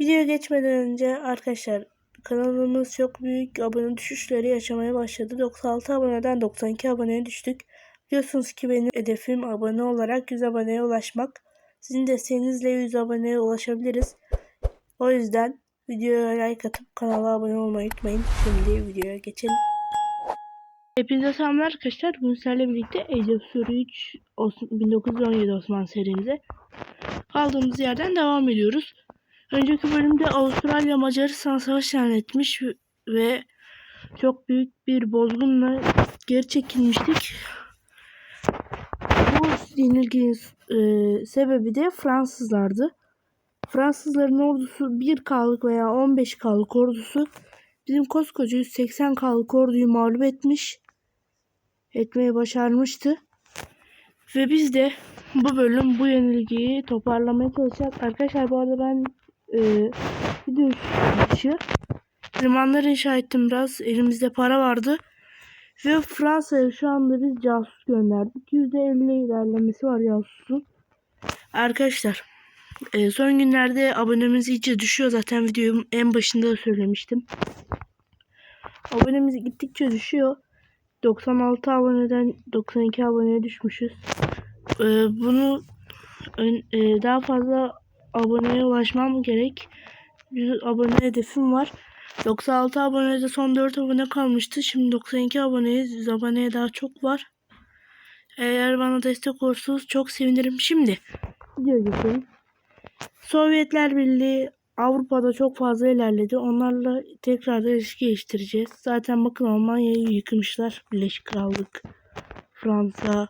Videoya geçmeden önce arkadaşlar kanalımız çok büyük abone düşüşleri yaşamaya başladı. 96 aboneden 92 aboneye düştük. Biliyorsunuz ki benim hedefim abone olarak 100 aboneye ulaşmak. Sizin desteğinizle 100 aboneye ulaşabiliriz. O yüzden videoya like atıp kanala abone olmayı unutmayın. Şimdi videoya geçelim. Hepinize selamlar arkadaşlar. Bugün sizlerle birlikte Age of Story 3 Os- 1917 Osman serimize kaldığımız yerden devam ediyoruz. Önceki bölümde Avustralya Macaristan savaşı ilan etmiş ve çok büyük bir bozgunla geri çekilmiştik. Bu yenilginin e, sebebi de Fransızlardı. Fransızların ordusu 1K'lık veya 15K'lık ordusu bizim koskoca 180K'lık orduyu mağlup etmiş. Etmeyi başarmıştı. Ve biz de bu bölüm bu yenilgiyi toparlamaya çalışacağız. Arkadaşlar bu arada ben e, video dışı limanları inşa ettim biraz. Elimizde para vardı. Ve Fransa'ya şu anda biz casus gönderdik. %50 ilerlemesi var casusun. Arkadaşlar e, son günlerde abonemiz iyice düşüyor. Zaten videonun en başında da söylemiştim. Abonemiz gittikçe düşüyor. 96 aboneden 92 aboneye düşmüşüz. Ee, bunu e, daha fazla aboneye ulaşmam gerek. 100 abone hedefim var. 96 abonede son 4 abone kalmıştı. Şimdi 92 aboneyiz. 100 aboneye daha çok var. Eğer bana destek olursanız çok sevinirim. Şimdi video geçelim. Sovyetler Birliği Avrupa'da çok fazla ilerledi. Onlarla tekrar da ilişki geliştireceğiz. Zaten bakın Almanya'yı yıkmışlar. Birleşik Krallık, Fransa,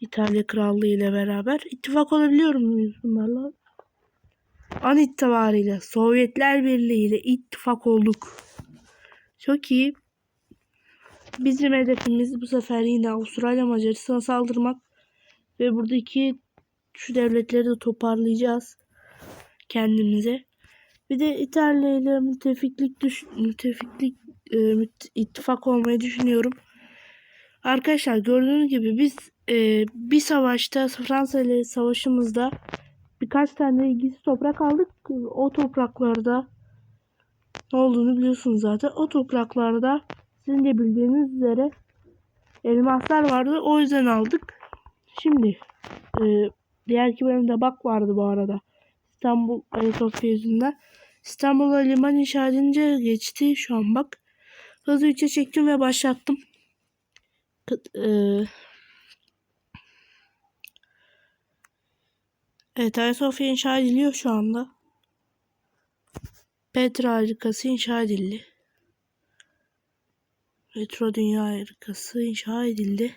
İtalya Krallığı ile beraber. ittifak olabiliyor muyuz bunlarla? An itibariyle Sovyetler Birliği ile ittifak olduk. Çok iyi. Bizim hedefimiz bu sefer yine Avustralya Macaristan'a saldırmak. Ve buradaki şu devletleri de toparlayacağız kendimize. Bir de İtalya ile müttefiklik düş müttefiklik e, müt- ittifak olmayı düşünüyorum. Arkadaşlar gördüğünüz gibi biz e, bir savaşta Fransa ile savaşımızda birkaç tane ilgisiz toprak aldık. O topraklarda ne olduğunu biliyorsunuz zaten. O topraklarda sizin de bildiğiniz üzere elmaslar vardı. O yüzden aldık. Şimdi e, diğer iki bölümde bak vardı bu arada. İstanbul Ayasofya yüzünden. İstanbul'a liman inşa edince geçti şu an bak. Hızlı 3'e çektim ve başlattım. Kı- eee, evet Ayasofya inşa ediliyor şu anda. Petra harikası inşa edildi. Metro Dünya harikası inşa edildi.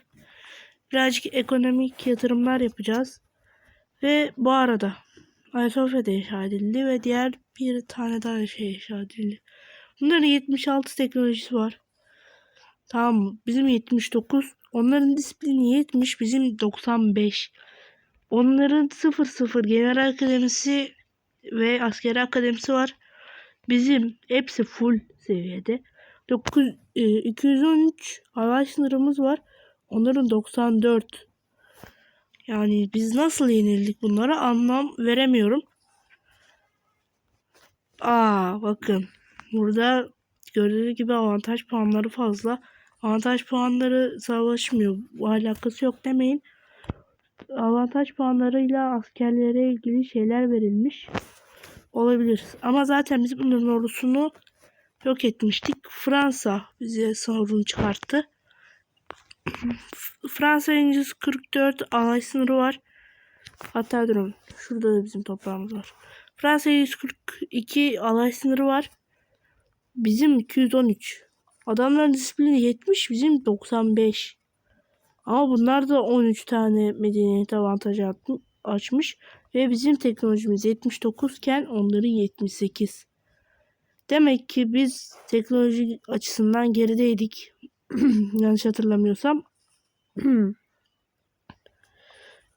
Birazcık ekonomik yatırımlar yapacağız. Ve bu arada Ayasofya'da inşa edildi ve diğer bir tane daha şey inşa edildi. Bunların 76 teknolojisi var. Tamam mı? Bizim 79. Onların disiplini 70. Bizim 95. Onların 00 General Akademisi ve Askeri Akademisi var. Bizim hepsi full seviyede. 9, e, 213 hava sınırımız var. Onların 94. Yani biz nasıl yenildik bunlara anlam veremiyorum. Aa bakın. Burada gördüğünüz gibi avantaj puanları fazla. Avantaj puanları savaşmıyor. Bu alakası yok demeyin. Avantaj puanlarıyla askerlere ilgili şeyler verilmiş. Olabilir. Ama zaten biz bunların ordusunu yok etmiştik. Fransa bize sorun çıkarttı. Fransa 144 alay sınırı var. Hatta durun. Şurada da bizim toprağımız var. Fransa 142 alay sınırı var. Bizim 213. Adamların disiplini 70, bizim 95. Ama bunlar da 13 tane medeniyet avantajı açmış. Ve bizim teknolojimiz 79 iken onların 78. Demek ki biz teknoloji açısından gerideydik. Yanlış hatırlamıyorsam.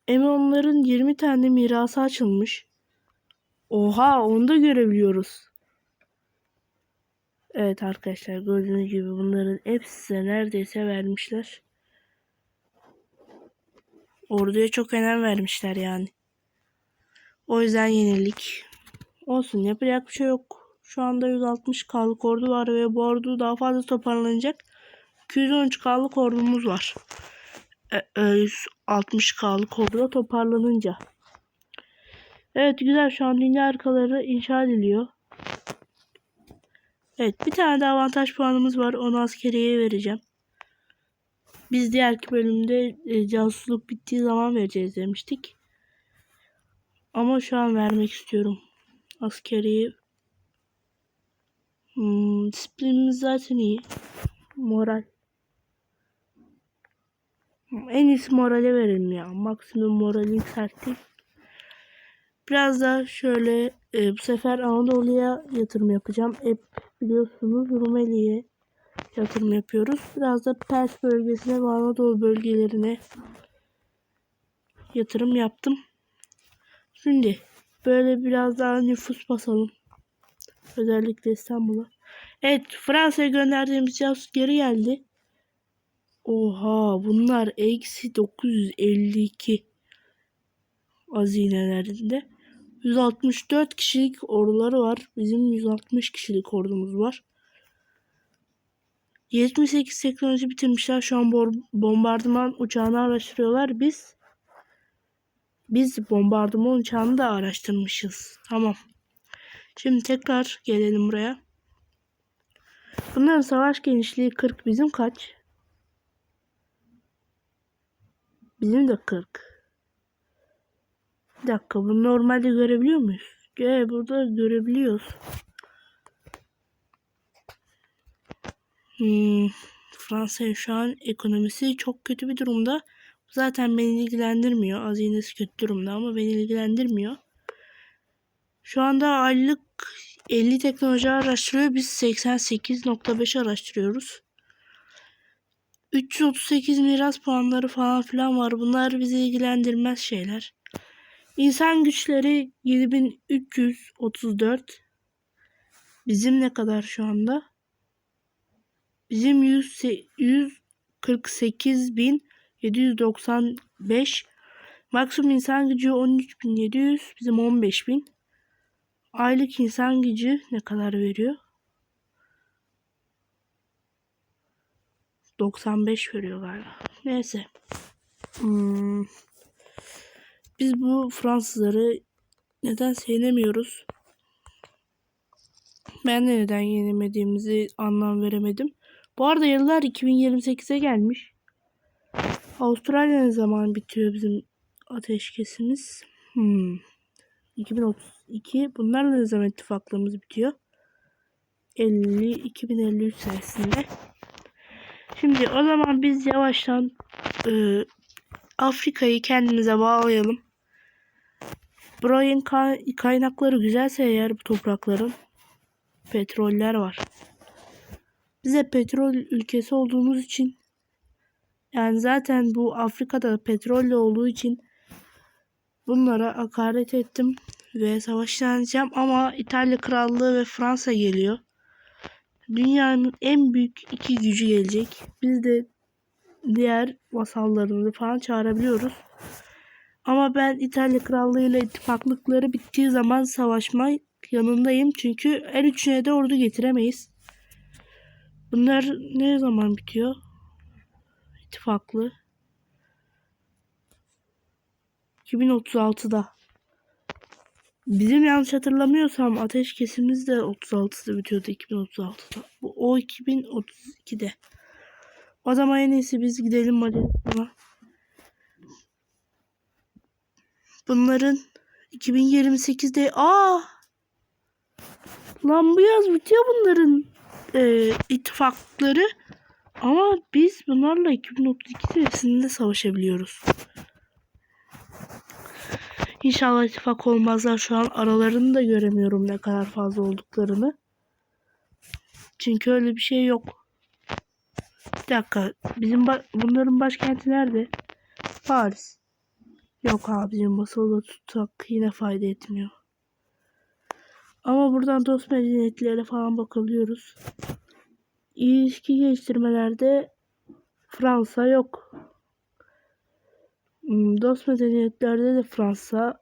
Emonların 20 tane mirası açılmış. Oha onu da görebiliyoruz. Evet arkadaşlar gördüğünüz gibi bunların hepsine neredeyse vermişler. Orduya çok önem vermişler yani. O yüzden yenildik. Olsun yapacak bir şey yok. Şu anda 160 K'lık ordu var ve bu ordu daha fazla toparlanacak. 213 K'lık ordumuz var. E, e, 160 K'lık ordu da toparlanınca. Evet güzel şu an dünya harikaları inşa ediliyor. Evet bir tane de avantaj puanımız var. Onu askeriye vereceğim. Biz diğerki bölümde e, casusluk bittiği zaman vereceğiz demiştik. Ama şu an vermek istiyorum. Askeri hmm, disiplinimiz zaten iyi. Moral. En iyisi morale verelim ya. Maksimum morali yükselttik. Biraz da şöyle e, bu sefer Anadolu'ya yatırım yapacağım. Hep biliyorsunuz Rumeli'ye yatırım yapıyoruz. Biraz da Pers bölgesine ve Anadolu bölgelerine yatırım yaptım. Şimdi böyle biraz daha nüfus basalım. Özellikle İstanbul'a. Evet Fransa'ya gönderdiğimiz casus geri geldi. Oha bunlar eksi 952 hazinelerinde. 164 kişilik orduları var. Bizim 160 kişilik ordumuz var. 78 teknoloji bitirmişler. Şu an bombardıman uçağını araştırıyorlar. Biz biz bombardıman uçağını da araştırmışız. Tamam. Şimdi tekrar gelelim buraya. Bunların savaş genişliği 40. Bizim kaç? Bizim de 40. Bir dakika bunu normalde görebiliyor muyuz? Gel burada görebiliyoruz. Hmm, Fransa şu an ekonomisi çok kötü bir durumda. Zaten beni ilgilendirmiyor. Hazinesi kötü durumda ama beni ilgilendirmiyor. Şu anda aylık 50 teknoloji araştırıyor. Biz 88.5 araştırıyoruz. 338 miras puanları falan filan var. Bunlar bizi ilgilendirmez şeyler. İnsan güçleri 7334. Bizim ne kadar şu anda? Bizim 100, 148.795. Maksimum insan gücü 13.700. Bizim 15.000. Aylık insan gücü ne kadar veriyor? 95 veriyor galiba. Neyse. Hmm. Biz bu Fransızları neden yenemiyoruz? Ben de neden yenemediğimizi anlam veremedim. Bu arada yıllar 2028'e gelmiş. Avustralya ne zaman bitiyor bizim ateşkesimiz? Hmm. 2032. Bunlarla ne zaman ittifaklığımız bitiyor? 50 2053 senesinde. Şimdi o zaman biz yavaştan e, Afrika'yı kendimize bağlayalım. Buranın ka- kaynakları güzelse eğer bu toprakların petroller var. Bize petrol ülkesi olduğumuz için yani zaten bu Afrika'da petrolle olduğu için bunlara hakaret ettim ve savaşlanacağım ama İtalya Krallığı ve Fransa geliyor. Dünyanın en büyük iki gücü gelecek. Biz de diğer vasallarımızı falan çağırabiliyoruz. Ama ben İtalya Krallığı ile ittifaklıkları bittiği zaman savaşma yanındayım. Çünkü her üçüne de ordu getiremeyiz. Bunlar ne zaman bitiyor? İttifaklı. 2036'da. Bizim yanlış hatırlamıyorsam ateş kesimiz de 36'da bitiyordu 2036'da. Bu o 2032'de. O zaman en iyisi biz gidelim Macaristan'a. Bunların 2028'de aa lan bu yaz bitiyor bunların e, ittifakları ama biz bunlarla 2032 senesinde savaşabiliyoruz. İnşallah ittifak olmazlar. Şu an aralarını da göremiyorum ne kadar fazla olduklarını. Çünkü öyle bir şey yok. Bir dakika. Bizim ba- bunların başkenti nerede? Paris. Yok abi bizim basılı tutsak yine fayda etmiyor. Ama buradan dost medeniyetlere falan bakabiliyoruz. İlişki geliştirmelerde Fransa yok. Hmm, Dost medeniyetlerde de Fransa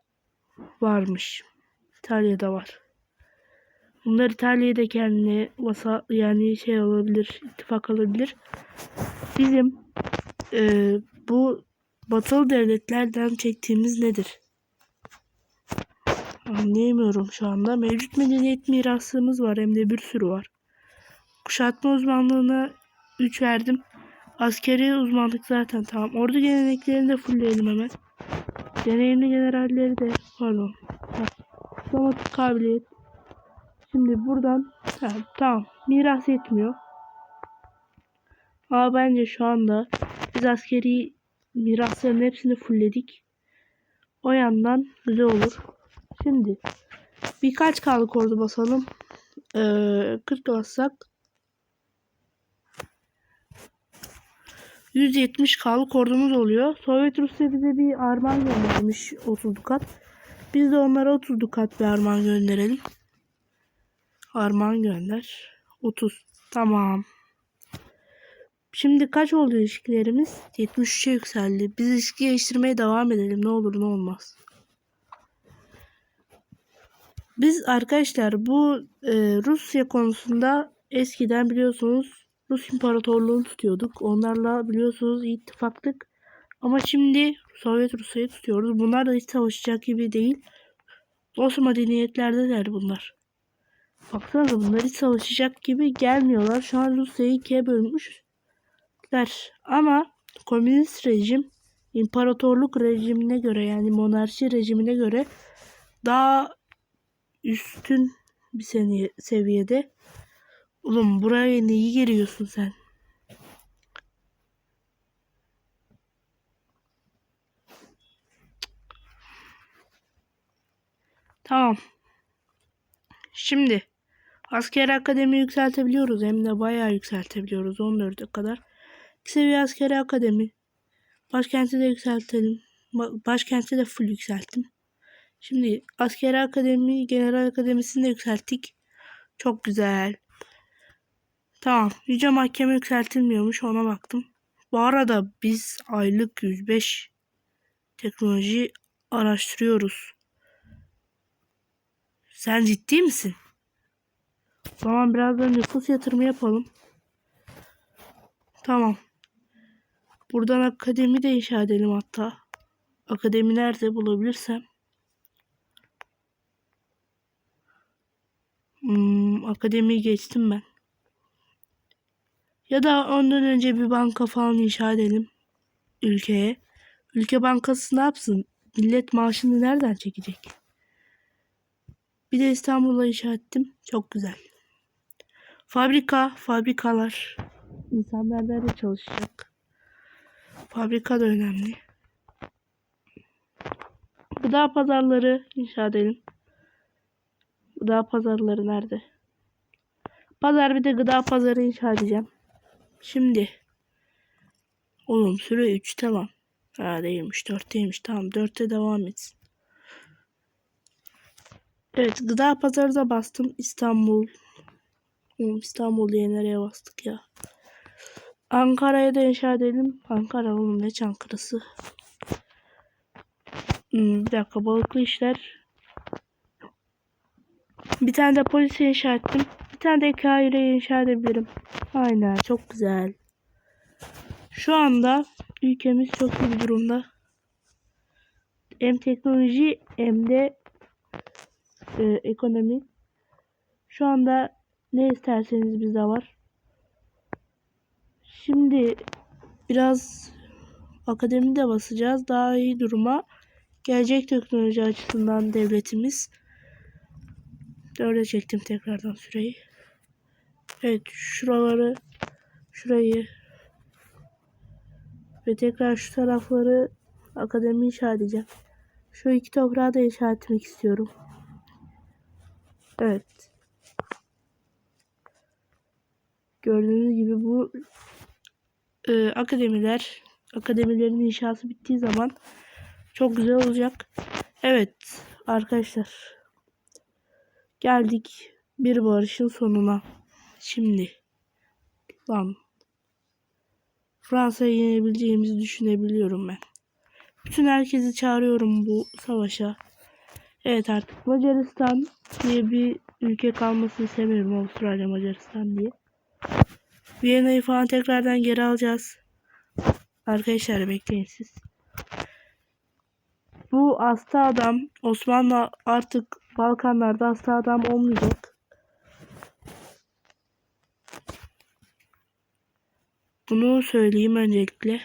varmış. İtalya'da var. Bunlar İtalya'ya da kendine vasa yani şey olabilir, ittifak alabilir. Bizim e, bu batılı devletlerden çektiğimiz nedir? Anlayamıyorum şu anda. Mevcut medeniyet mirasımız var hem de bir sürü var. Kuşatma uzmanlığına 3 verdim. Askeri uzmanlık zaten tamam. Ordu geleneklerini de fullleyelim hemen. Deneyimli generalleri de pardon. Diplomatik kabiliyet. Şimdi buradan ha, tamam. Miras yetmiyor. Ama bence şu anda biz askeri mirasların hepsini fullledik. O yandan güzel olur. Şimdi birkaç kalık ordu basalım. Ee, 40 bassak 170 kalık ordumuz oluyor. Sovyet Rusya bize bir armağan göndermiş 30 dukat. Biz de onlara 30 dukat bir armağan gönderelim. Armağan gönder. 30. Tamam. Şimdi kaç oldu ilişkilerimiz? 73'e yükseldi. Biz ilişki geliştirmeye devam edelim. Ne olur ne olmaz. Biz arkadaşlar bu e, Rusya konusunda eskiden biliyorsunuz Rus İmparatorluğu'nu tutuyorduk. Onlarla biliyorsunuz ittifaktık. Ama şimdi Sovyet Rusya'yı tutuyoruz. Bunlar da hiç savaşacak gibi değil. Dost medeniyetlerdeler bunlar. Baksanıza bunlar hiç savaşacak gibi gelmiyorlar. Şu an Rusya'yı ikiye bölmüşler. Ama komünist rejim imparatorluk rejimine göre yani monarşi rejimine göre daha üstün bir seni seviyede. Oğlum buraya neyi geliyorsun sen? Tamam. Şimdi asker akademi yükseltebiliyoruz. Hem de bayağı yükseltebiliyoruz. 14'e kadar. İki seviye askeri akademi. Başkenti de yükseltelim. Ba- Başkenti de full yükselttim. Şimdi askeri akademi, general akademisini de yükselttik. Çok güzel. Tamam. Yüce mahkeme yükseltilmiyormuş. Ona baktım. Bu arada biz aylık 105 teknoloji araştırıyoruz. Sen ciddi misin? O zaman biraz da nüfus yatırımı yapalım. Tamam. Buradan akademi de inşa edelim hatta. Akademi nerede bulabilirsem. Hmm, akademiyi geçtim ben. Ya da ondan önce bir banka falan inşa edelim ülkeye. Ülke bankası ne yapsın? Millet maaşını nereden çekecek? Bir de İstanbul'a inşa ettim. Çok güzel. Fabrika, fabrikalar. İnsanlar nerede çalışacak? Fabrika da önemli. Gıda pazarları inşa edelim. Gıda pazarları nerede? Pazar bir de gıda pazarı inşa edeceğim. Şimdi. Oğlum süre 3 tamam. Ha değilmiş 4'teymiş tamam 4'te devam etsin. Evet gıda pazarı da bastım. İstanbul. Oğlum İstanbul diye nereye bastık ya. Ankara'ya da inşa edelim. Ankara oğlum ne Çankırısı. Hmm, bir dakika balıklı işler. Bir tane de polis inşa ettim. Bir tane de kahire inşa edebilirim. Aynen çok güzel. Şu anda ülkemiz çok iyi bir durumda. Hem teknoloji hem de e, ekonomi. Şu anda ne isterseniz bizde var. Şimdi biraz akademide basacağız. Daha iyi duruma gelecek teknoloji açısından devletimiz. Dörde çektim tekrardan süreyi. Evet şuraları şurayı ve tekrar şu tarafları akademi inşa edeceğim. Şu iki toprağı da inşa etmek istiyorum. Evet. Gördüğünüz gibi bu e, akademiler akademilerin inşası bittiği zaman çok güzel olacak. Evet arkadaşlar geldik bir barışın sonuna. Şimdi lan Fransa'yı yenebileceğimizi düşünebiliyorum ben. Bütün herkesi çağırıyorum bu savaşa. Evet artık Macaristan diye bir ülke kalmasını istemiyorum Avustralya Macaristan diye. Viyana'yı falan tekrardan geri alacağız. Arkadaşlar bekleyin siz. Bu hasta adam Osmanlı artık Balkanlarda hasta adam olmayacak. Bunu söyleyeyim öncelikle.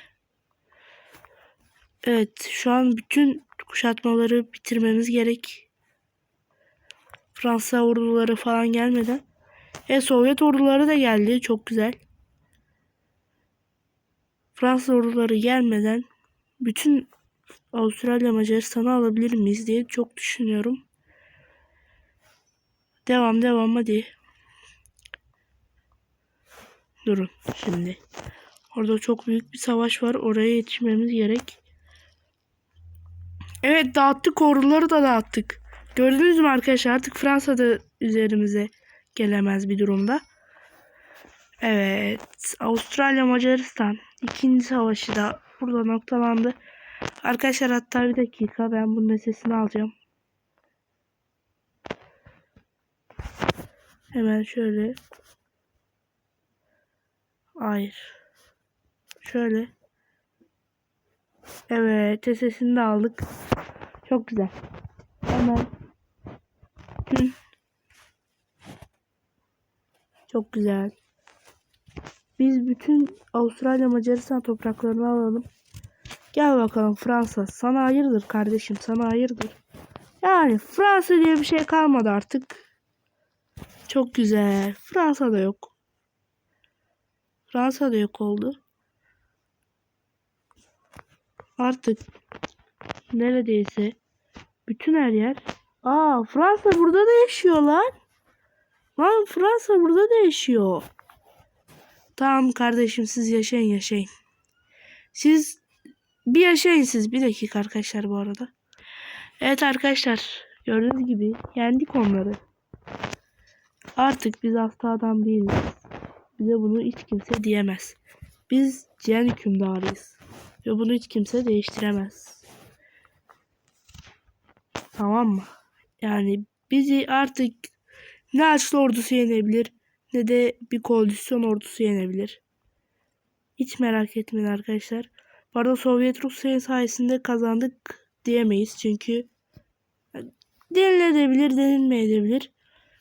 Evet şu an bütün kuşatmaları bitirmemiz gerek. Fransa orduları falan gelmeden. E Sovyet orduları da geldi. Çok güzel. Fransız orduları gelmeden bütün Avustralya Macaristan'ı alabilir miyiz diye çok düşünüyorum. Devam devam hadi. Durun şimdi. Orada çok büyük bir savaş var. Oraya yetişmemiz gerek. Evet dağıttık orduları da dağıttık. Gördünüz mü arkadaşlar artık Fransa'da üzerimize gelemez bir durumda. Evet Avustralya Macaristan ikinci savaşı da burada noktalandı. Arkadaşlar hatta bir dakika ben bunun sesini alacağım. Hemen şöyle. Hayır. Şöyle. Evet sesini de aldık. Çok güzel. Hemen. Hı. Çok güzel. Biz bütün Avustralya Macaristan topraklarını alalım. Gel bakalım Fransa. Sana hayırdır kardeşim sana hayırdır. Yani Fransa diye bir şey kalmadı artık. Çok güzel. Fransa da yok. Fransa da yok oldu. Artık neredeyse bütün her yer. Aa Fransa burada da yaşıyor lan. Lan Fransa burada da yaşıyor. Tamam kardeşim siz yaşayın yaşayın. Siz bir yaşayın siz. Bir dakika arkadaşlar bu arada. Evet arkadaşlar. Gördüğünüz gibi yendik onları. Artık biz hasta adam değiliz. Bize bunu hiç kimse diyemez. Biz cihan hükümdarıyız. Ve bunu hiç kimse değiştiremez. Tamam mı? Yani bizi artık ne Haçlı ordusu yenebilir ne de bir koalisyon ordusu yenebilir. Hiç merak etmeyin arkadaşlar. Bu arada Sovyet Rusya sayesinde kazandık diyemeyiz. Çünkü denilebilir, denilmeyebilir.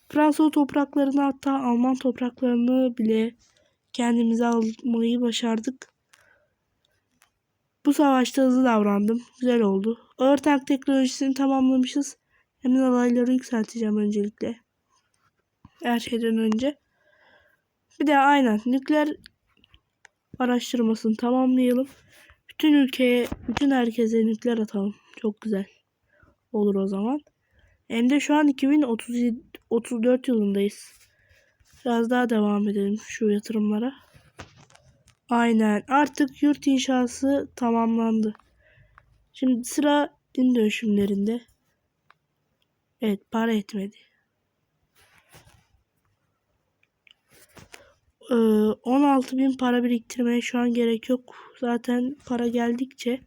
Fransa topraklarını hatta Alman topraklarını bile kendimize almayı başardık. Bu savaşta hızlı davrandım. Güzel oldu. Ağır tank teknolojisini tamamlamışız. Hemen alayları yükselteceğim öncelikle. Her şeyden önce. Bir de aynen nükleer araştırmasını tamamlayalım. Bütün ülkeye, bütün herkese nükleer atalım. Çok güzel. Olur o zaman. Hem de şu an 2034 yılındayız. Biraz daha devam edelim şu yatırımlara. Aynen. Artık yurt inşası tamamlandı. Şimdi sıra din dönüşümlerinde. Evet para etmedi. Ee, 16 bin para biriktirmeye şu an gerek yok. Zaten para geldikçe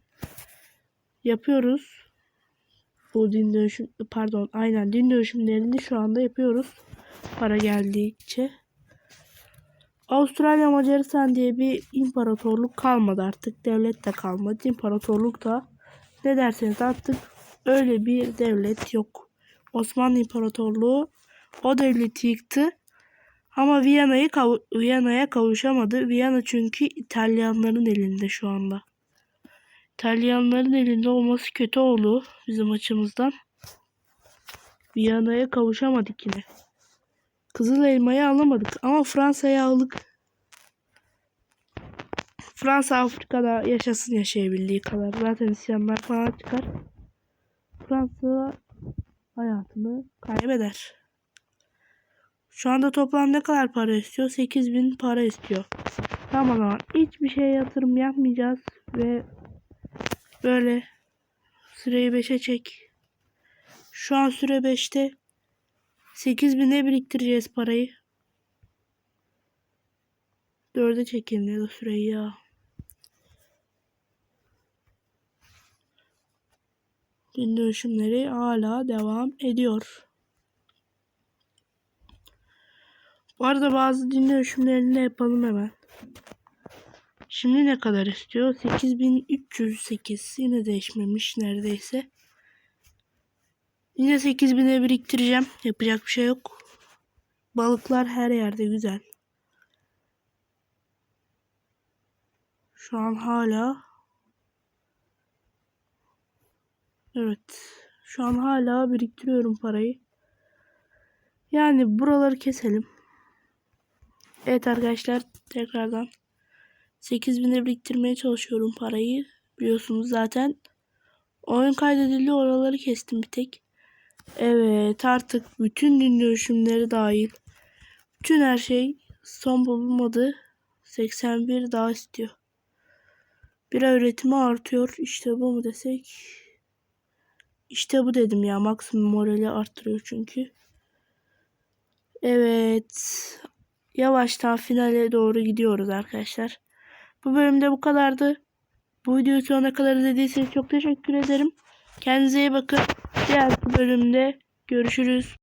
yapıyoruz. Bu din dönüşüm pardon aynen din dönüşümlerini şu anda yapıyoruz. Para geldikçe. Avustralya Macaristan diye bir imparatorluk kalmadı artık. Devlet de kalmadı. İmparatorluk da ne derseniz artık öyle bir devlet yok. Osmanlı İmparatorluğu o devleti yıktı. Ama Viyana'yı Viyana'ya kavuşamadı. Viyana çünkü İtalyanların elinde şu anda. İtalyanların elinde olması kötü oldu bizim açımızdan. Viyana'ya kavuşamadık yine. Kızıl elmayı alamadık ama Fransa'ya aldık. Fransa Afrika'da yaşasın yaşayabildiği kadar. Zaten isyanlar falan çıkar. Fransa hayatını kaybeder. Şu anda toplam ne kadar para istiyor? 8000 para istiyor. Tamam o zaman hiçbir şeye yatırım yapmayacağız ve böyle süreyi 5'e çek. Şu an süre 5'te 8000'e biriktireceğiz parayı. 4'e çekelim ya da süreyi ya. Gün dönüşümleri hala devam ediyor. Bu arada bazı ölçümlerini de yapalım hemen. Şimdi ne kadar istiyor? 8308. Yine değişmemiş neredeyse. Yine 8000'e biriktireceğim. Yapacak bir şey yok. Balıklar her yerde güzel. Şu an hala Evet. Şu an hala biriktiriyorum parayı. Yani buraları keselim. Evet arkadaşlar tekrardan 8000'e biriktirmeye çalışıyorum parayı. Biliyorsunuz zaten. Oyun kaydedildi oraları kestim bir tek. Evet artık bütün gün dönüşümleri dahil. Bütün her şey son bulunmadı. 81 daha istiyor. Bir üretimi artıyor. İşte bu mu desek? İşte bu dedim ya. Maksimum morali arttırıyor çünkü. Evet. Yavaştan finale doğru gidiyoruz arkadaşlar. Bu bölümde bu kadardı. Bu videoyu sonuna kadar izlediyseniz çok teşekkür ederim. Kendinize iyi bakın. Diğer bölümde görüşürüz.